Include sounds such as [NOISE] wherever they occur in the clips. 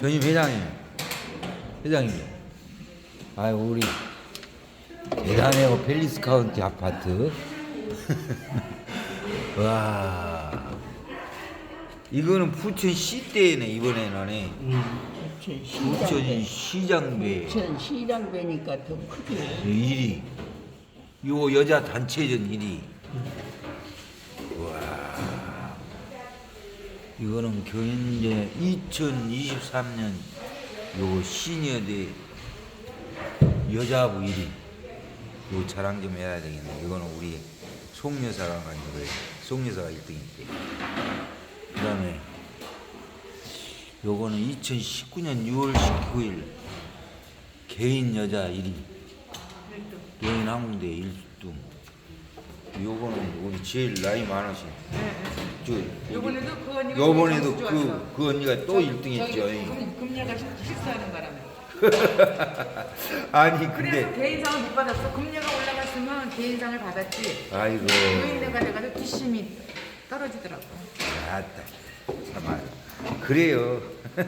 전임 회장님, 회장님. 아유 우리 대단해요 팰리스 카운티 아파트. [LAUGHS] 와, 이거는 부천 시대네 이번에는 부천 시장배 전 시장배니까 더 크게. 일이 요 여자 단체전 일이 와 이거는 현재 2023년 요 시니어대 여자부 1위 요 자랑 좀 해야 되겠네. 이거는 우리 송여사가 가진 거예요. 송여사가 1등이지 그 다음에 요거는 2019년 6월 19일 개인 여자 1위 개인 항공대 1등 요거는 우리 제일 나이 많으신 저 요번에도 그 언니가 요번에도 점수 그, 좋았어. 그 언니가 또 저기 1등 했죠 금- 금녀가 식- 식사하는 바람에. [LAUGHS] 아니 그래서 근데 개인상을 못 받았어. 금녀가 올라갔으면 개인상을 받았지. 아이고 노인네가 돼가지고 뒷심이 떨어지더라고. 아따 참 그래요 [LAUGHS]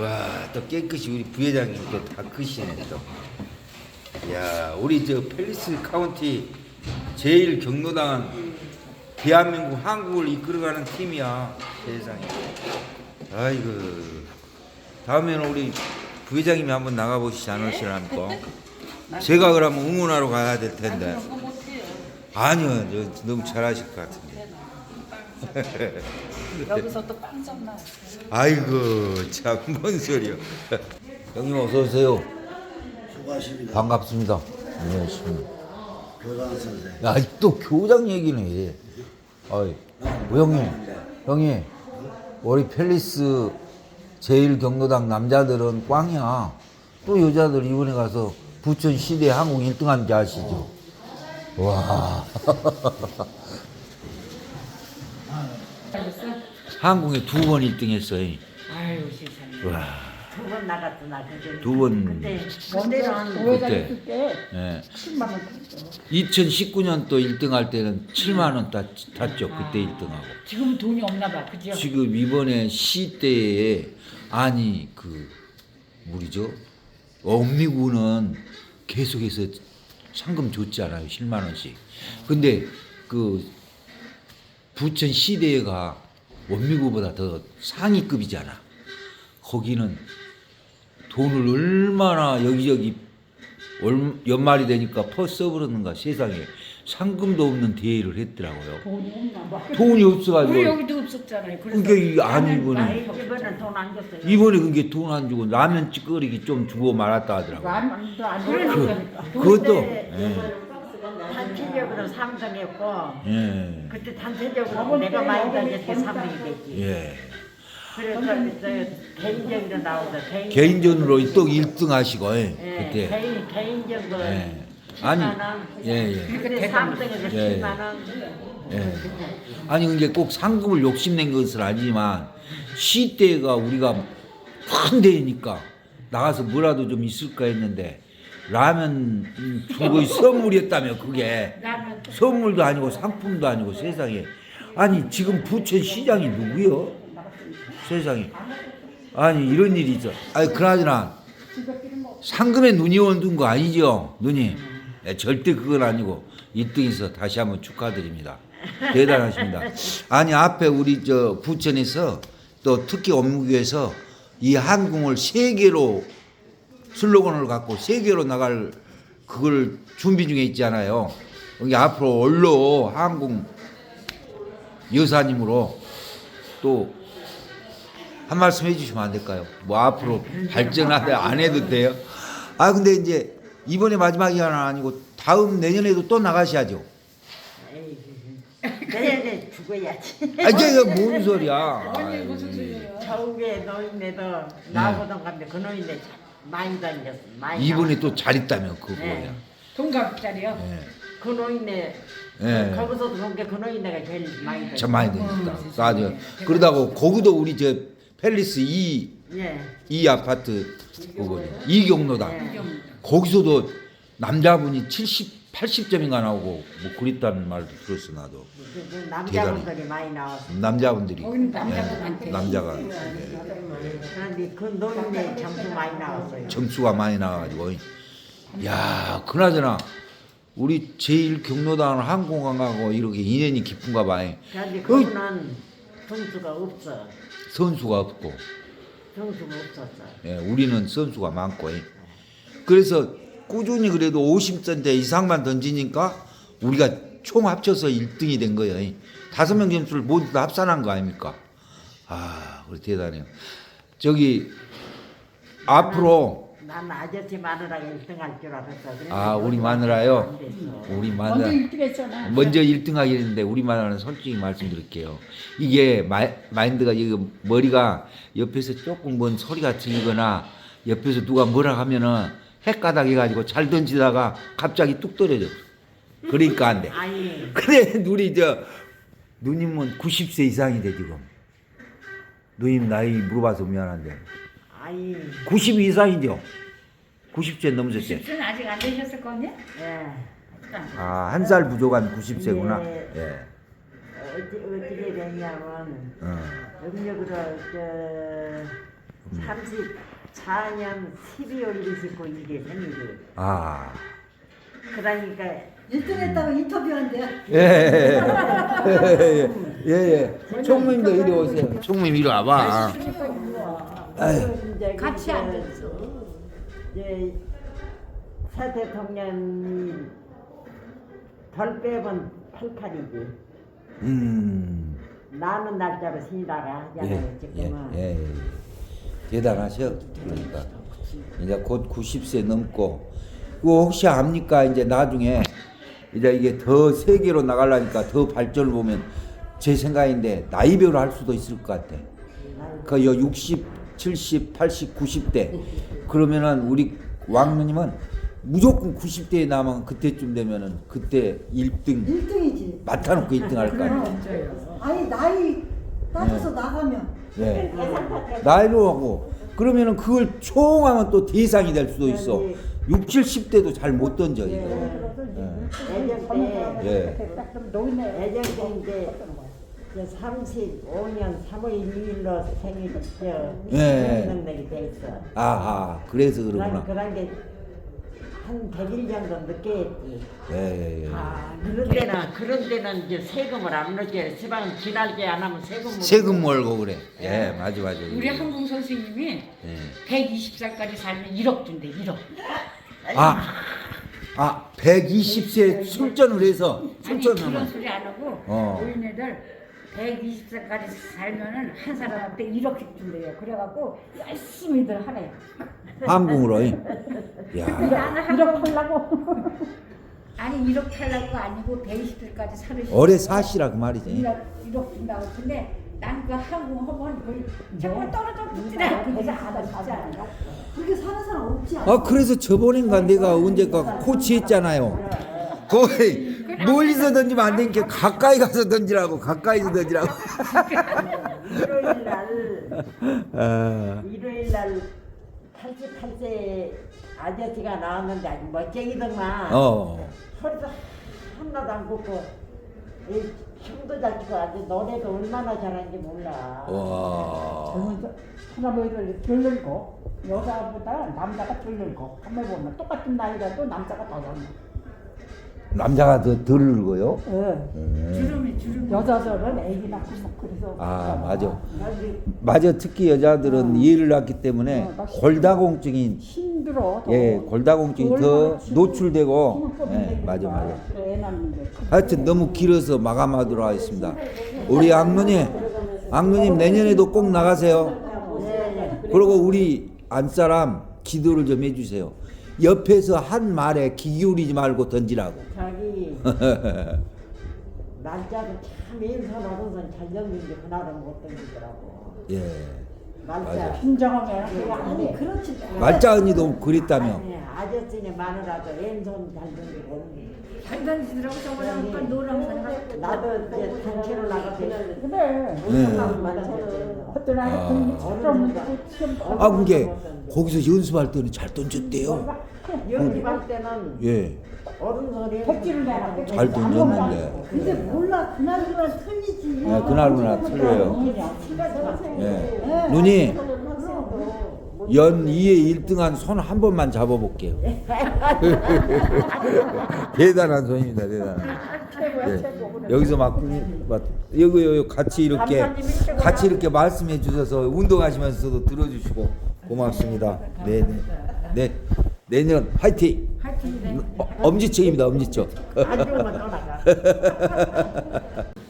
와 또 깨끗이 우리 부회장님 또 다 크시네 또 야 우리 저 팰리스 카운티 제일 경로당은 대한민국 한국을 이끌어가는 팀이야 세상에. 아이고. 다음에는 우리 부회장님이 한번 나가보시지 않으시랍니까 제가 그러면 응원하러 가야 될 텐데. 아니요 저 너무 잘하실 것 같은데. [LAUGHS] 여기서 또 빵점 나. 아이고 참 뭔 소리요. 형님 어서 오세요. 수고하십니다. 반갑습니다. 안녕하십니까. 교장 선생. 야또 교장 얘기네 아이 뭐 형님 형님 우리 팰리스 제일 경로당 남자들은 꽝이야. 또 여자들 이번에 가서 부천 시대 한국 1등한 지 아시죠? 와. [LAUGHS] 한국에 두 번 1등 했어요 아유 세상에. 와 두 번 나갔어 나 그때. 두 번. 그때 그때는 그때. 있을 때 예. 10만 원 탔죠. 2019년 또 1등 할 때는 7만 원 땄, 탔죠. 그때 1등하고. 지금 돈이 없나 봐, 그죠? 지금 이번에 시대에 아니 그 뭐죠? 엄미구는 계속해서 상금 줬잖아요. 7만 원씩. 근데 그 부천 시대가 원미구보다 더 상위급이잖아. 거기는 돈을 얼마나 여기저기 얼- 연말이 되니까 퍼 써버렸는가 세상에 상금도 없는 대회를 했더라고요. 돈이 없나 봐. 돈이 없어가지고 우리 여기도 없었잖아요. 그래서 그게 이- 아니, 나는 이거는- 나이 이번엔 돈 안 줬어요. 이번에 그게 돈 안 주고 라면 찌꺼리기 좀 주고 말았다 하더라고요. 만도 안 그, 그러니까. 그것도 네. 예, 단체적으로 3등했고 예, 그때 단체적으로 내가 많이 다녔을 때 3등이 됐지. 예. 그래서 개인적으로 나오다. 개인, 개인전으로 또 1등 하시고 예, 예, 그때 개인 개인적으로 예. 10만 아니, 원. 예, 예. 그때 3등에서 예, 예. 10만 원. 예. 아니 근데 꼭 상금을 욕심낸 것은 아니지만 시대가 우리가 큰 데니까 나가서 뭐라도 좀 있을까 했는데 라면 주고 선물이었다며 그게 라면 선물도 아니고 상품도 아니고 세상에 아니 지금 부천 시장이 누구요? 세상에. 아니 이런 일이 있어. 아니 그나저나 상금에 눈이 온 둔 거 아니죠 누님? 예, 절대 그건 아니고 1등에서 다시 한번 축하드립니다. 대단하십니다. 아니 앞에 우리 저 부천에서 또 특히 업무교에서 이 항공을 세계로 슬로건을 갖고 세계로 나갈 그걸 준비 중에 있잖아요. 여기 앞으로 원로 항공 여사님으로 또 한 말씀 해주시면 안 될까요? 뭐 앞으로 발전하되 안 해도 돼요? 아 근데 이제 이번에 마지막이 하나 아니고 다음 내년에도 또 나가셔야죠. 내년에 죽어야지. 아 이게 뭔 소리야? 아이, 저우에 노인네도 나오던 건데 그 노인네 참 많이 다녔어. 많이 이번에 또 잘 있다며 그거? 네. 동갑짜리요. 예. 그 노인네 예. 거기서도 본게그 노인네가 제일 많이 다녔어. 참 많이 되니까. 아주 그러다고 거기도 우리 저 팰리스 이 예. 이 아파트 그거죠. 이경로당. 예. 거기서도 남자분이 70, 80점인가 나오고 뭐 그랬다는 말도 들었어 나도 그- 그 남자분들이 많이 나왔어. 남자분들이 거기는 남자분한테. 예, 남자가 그런데 그 노인네 점수 많이 나왔어요. 점수가 많이 나와가지고 야 그나저나 우리 제일 경로당 항공관광하고 이렇게 인연이 깊은가 봐요 그런데 그분은 점수가 없어. 선수가 없고 점수가 없었어. 예, 우리는 선수가 많고 예. 그래서 꾸준히 그래도 50점대 이상만 던지니까 우리가 총 합쳐서 1등이 된 거예요 예. 다섯 명 점수를 모두 다 합산한 거 아닙니까 아 그래 대단해요 저기 앞으로 난 아저씨 마누라가 1등 할 줄 알았어. 그래서 아 우리 안 마누라요 됐어. 우리 먼저 마누라 1등 했잖아. 먼저 1등 하게 했는데 우리 마누라는 솔직히 말씀드릴게요. 이게 마, 마인드가 이거 머리가 옆에서 조금 뭔 소리가 들리거나 옆에서 누가 뭐라 하면은 헷가닥 해 가지고 잘 던지다가 갑자기 뚝 떨어져. 그러니까 안 돼. 아니 [LAUGHS] 그래 우리 저 누님은 90세 이상이 돼 지금. 누님 나이 물어봐서 미안한데 아니 90 이상이죠. 90세 넘으셨어요. 10은 아직 안 되셨을 거냐? 예. 아 한 살 부족한 90세구나. 예. 예. 어찌, 어떻게 됐냐면 어. 음력으로 저 34년 12월 29일 이게 생일이 아. 그러니까 1등 했다고 인터뷰한대요. 예, 예, 예, 예. 총무님도 이리 오세요. 총무님 이리 와봐. 아유, 이제 같이 그 앉았어. 이제 새 대통령이 덜 빼본 8칼이지 음, 나는 날짜로 신이다가 예, 하잖아요 예, 지금은 예, 예. 대단하셔. 그러니까 이제 곧 90세 넘고, 그거 혹시 압니까? 이제 나중에 이제 이게 더 세계로 나가려니까 더 발전을 보면 제 생각인데 나이별로 할 수도 있을 것 같아. 그 60, 70, 80, 90대 그러면은 우리 왕누님은 무조건 90대에 나면 그때쯤 되면은 그때 1등 1등이지. 맡아놓고 1등 할 거 아니에요. 아니 나이 따져서 나가면 예. 나이로 하고 그러면은 그걸 총하면 또 대상이 될 수도 있어. 6, 70대도 잘 못 던져 이거. 예전 때 예. 노인네. 예전 때 이제 저 35년 3월 2일로 생일 저 예. 생일날이 돼 있어. 아하 그래서 난 그러구나. 그런 게한 100일 정도 늦게 했지. 예, 예, 예. 아, 그런 데는 그런 데는 이제 세금을 안 넣게 시방 지날게 안 하면 세금 못 세금 몰고 그래. 예, 맞아 맞아. 우리 한국 선생님이 예. 120살까지 살면 1억 준대 1억. 아, 아, 120세 출전을 해서 아니 그런 소리 안 하고 어. 노인네들 120살까지 살면은 한 사람한테 1억씩 준대요. 그래갖고 열심히들 하래요. 한국으로. [LAUGHS] 야, 나는 1억 팔라고. [LAUGHS] 아니 1억 팔라고 아니고 120살까지 살으시. 오래 사시라 그 말이지. 1억 1억 준다고 근데 난 그 한국 하면 거의 정말 떨어져 붙지라 그래서 안 하지 않아. 그렇게 사는 사람 없지 않아. 아 그래서 저번인가 내가 언제가 코치 했잖아요. 거의 멀리서 던지면 안 되니까 가까이 가서 던지라고 가까이서 던지라고. 일요일 날 아, 일요일 날 88세 아저씨가 나왔는데 아주 멋쟁이더만 어, 허리도 하나도 안 굽고 이 춤도 잘 추고 아주 노래도 얼마나 잘하는지 몰라. 와, 할아버지들 덜 늙고 여자보다 남자가 덜 늙고 한번 보면 똑같은 나이라도 남자가 더 젊어. 남자가 더덜 늙어요? 예. 주름이 주름. 여자들은 애기 낳고 막 그래서. 아 맞아. 맞아 특히 여자들은 이해를 낳기 때문에 어, 나 골다공증이 힘들어. 더. 예 골다공증이 더 얼마나 노출되고 힘을 예 뽑는 맞아 맞아. 그래, 애 낳는데. 하여튼 너무 길어서 마감하도록 하겠습니다. 우리 악누님, 악누님 내년에도 꼭 나가세요. 그리고 우리 안사람 기도를 좀 해주세요. 옆에서 한 말에 귀 기울이지 말고 던지라고. 자기 [LAUGHS] 날짜도 참 왼손 오른손 잘 던지는데 그날은 못 던지더라고. 예. 날짜. 맞아. 긴장하면 안 아니 돼. 그렇지. 말자 언니도 그랬다며. 아니, 아저씨네 마누라도 왼손 잘 던지고. 잘 던지더라고 저번에 또 노랑 사람. 나도 이제 단체로 나가서 그래. 네. 어떤 아이 아. 공부 좀 못하고 시험 아 그게 거기서 연습할 때는 잘 던졌대요. 연습할 때는 예. 어른 소리 백지를 내라. 잘 던졌는데. 근데 몰라 그날 그날 틀리지. 네, 그날그날 틀려요. 예. 누님 연 2에 1등한 손 한 번만 잡아볼게요. [LAUGHS] 대단한 손입니다, 대단한. 예. 여기서 막, 막 여기 여기 같이 이렇게 같이 이렇게 말씀해 주셔서 운동하시면서도 들어주시고 고맙습니다. 네, 네, 네. 내년 화이팅. 어, 엄지척입니다, 엄지척. 안 좋으면 떠나가. [LAUGHS]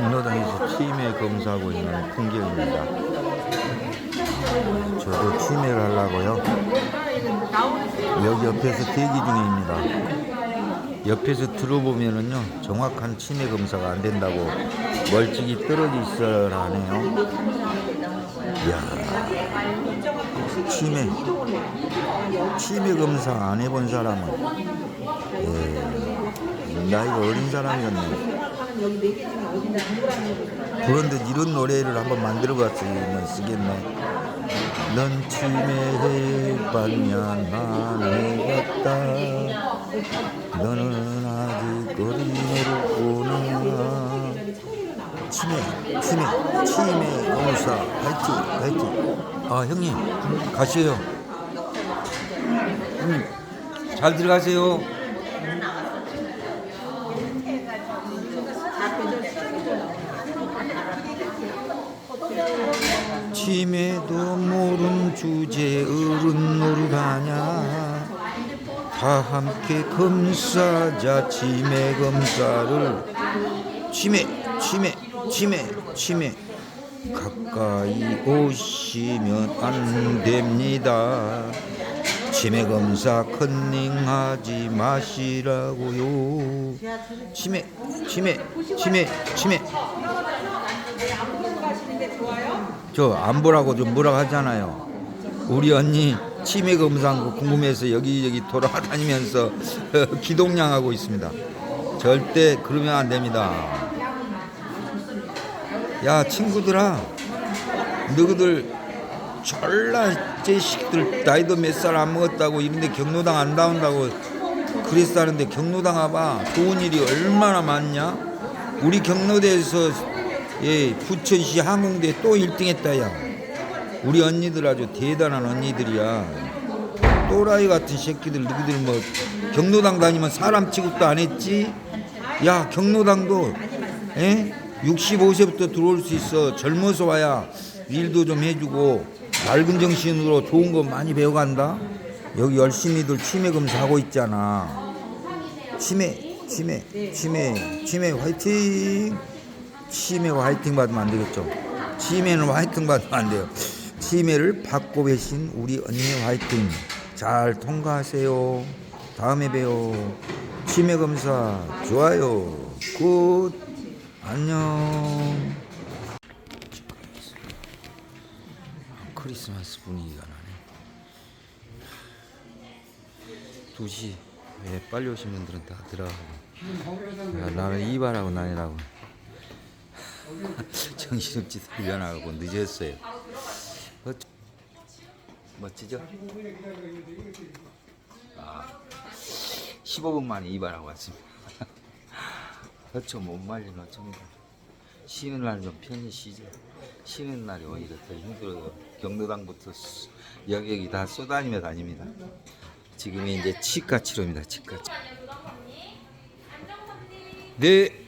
경로당에서 치매 검사하고 있는 풍경입니다. 저도 치매를 하려고요. 여기 옆에서 대기 중입니다. 옆에서 들어보면은요 정확한 치매 검사가 안 된다고 멀찍이 떨어져 있어라 하네요. 이야 치매 치매 검사 안 해본 사람은 예, 나이가 어린 사람이었네요. 그런데 이런 노래를 한번 만들어 봤으면 쓰겠네. 넌 치매해봤냐 나네 같다. 너는 아직 어린애로구나. 치매 치매 치매 농사. 화이팅 화이팅. 아 형님 가시요 음, 잘 들어가세요 치매도 모른 주제 어른 노릇하냐? 다 함께 검사자 치매 검사를 치매 치매 치매 치매. 가까이 오시면 안 됩니다. 치매 검사 컨닝하지 마시라고요. 치매 치매 치매 치매 저 안 보라고 좀 뭐라고 하잖아요. 우리 언니 치매 검사한 거 궁금해서 여기저기 돌아다니면서 [LAUGHS] 기동량하고 있습니다. 절대 그러면 안 됩니다. 야 친구들아, 너희들 졸라 제식들 나이도 몇 살 안 먹었다고 이런데 경로당 안 나온다고 그랬다는데 경로당 와봐 좋은 일이 얼마나 많냐? 우리 경로대에서 예, 부천시 항공대 또 1등 했다, 야. 우리 언니들 아주 대단한 언니들이야. 또라이 같은 새끼들, 너희들 뭐, 경로당 다니면 사람 취급도 안 했지? 야, 경로당도, 예? 65세부터 들어올 수 있어. 젊어서 와야 일도 좀 해주고, 맑은 정신으로 좋은 거 많이 배워간다? 여기 열심히들 치매 검사하고 있잖아. 치매, 치매, 치매, 치매 화이팅! 치매가 화이팅 받으면 안 되겠죠. 치매는 화이팅 받으면 안 돼요. 치매를 받고 계신 우리 언니 화이팅. 잘 통과하세요. 다음에 봬요. 치매 검사 좋아요. 굿. 안녕. 크리스마스 분위기가 나네. 2시 예, 빨리 오신 분들은 다 들어가고 야, 나는 이발하고 다니라고 [LAUGHS] 정신없이 훈련하고 늦었어요. 어, 멋지죠? 아, 15분 만에 이발하고 왔습니다. [LAUGHS] 어쩌 못 말린 어쩝니다. 쉬는 날 좀 편히 쉬죠. 쉬는 날이 오히려 더 힘들어요. 경로당부터 수- 여기저기 다 쏘다니며 다닙니다. 지금이 이제 치과 치료입니다. 치과 치료. 네.